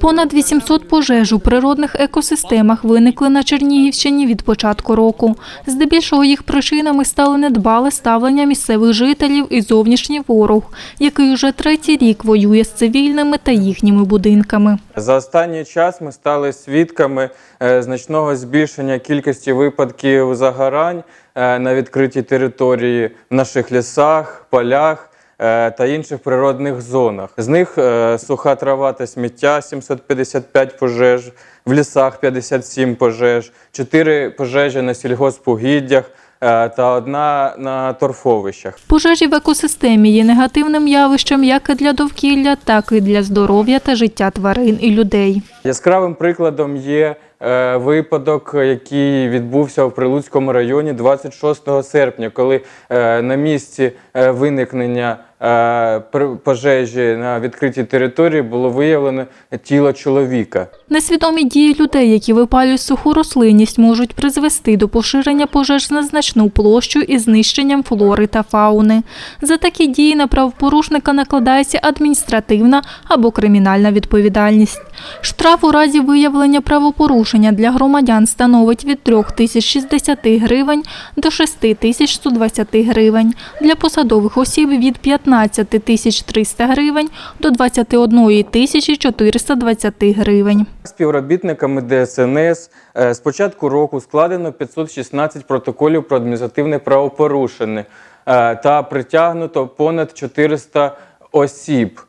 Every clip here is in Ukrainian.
Понад 800 пожеж у природних екосистемах виникли на Чернігівщині від початку року. Здебільшого їх причинами стали недбале ставлення місцевих жителів і зовнішній ворог, який уже третій рік воює з цивільними та їхніми будинками. За останній час ми стали свідками е, значного збільшення кількості випадків загорань е, на відкритій території в наших лісах, полях та інших природних зонах. З них е, суха трава та сміття 755 пожеж, в лісах 57 пожеж, 4 пожежі на сільгоспугіддях е, та одна на торфовищах. Пожежі в екосистемі є негативним явищем як і для довкілля, так і для здоров'я та життя тварин і людей. Яскравим прикладом є е, випадок, який відбувся в Прилуцькому районі 26 серпня, коли е, на місці е, виникнення е, пожежі на відкритій території було виявлено тіло чоловіка. Несвідомі дії людей, які випалюють суху рослинність, можуть призвести до поширення пожеж на значну площу і знищенням флори та фауни. За такі дії на правопорушника накладається адміністративна або кримінальна відповідальність. Штраф у разі виявлення правопорушення для громадян становить від 3 тисяч 60 гривень до 6 тисяч 120 гривень. Для посадових осіб від 15 тисяч 300 гривень до 21 тисячі 420 гривень. Співробітниками ДСНС е, з початку року складено 516 протоколів про адміністративне правопорушення е, та притягнуто понад 400 осіб.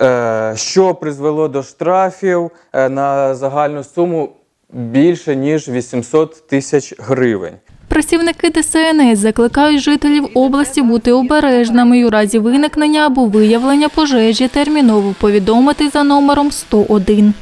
Е, Що призвело до штрафів е, на загальну суму більше ніж 800 тисяч гривень. Працівники ДСНС закликають жителів області бути обережними і у разі виникнення або виявлення пожежі терміново повідомити за номером 101.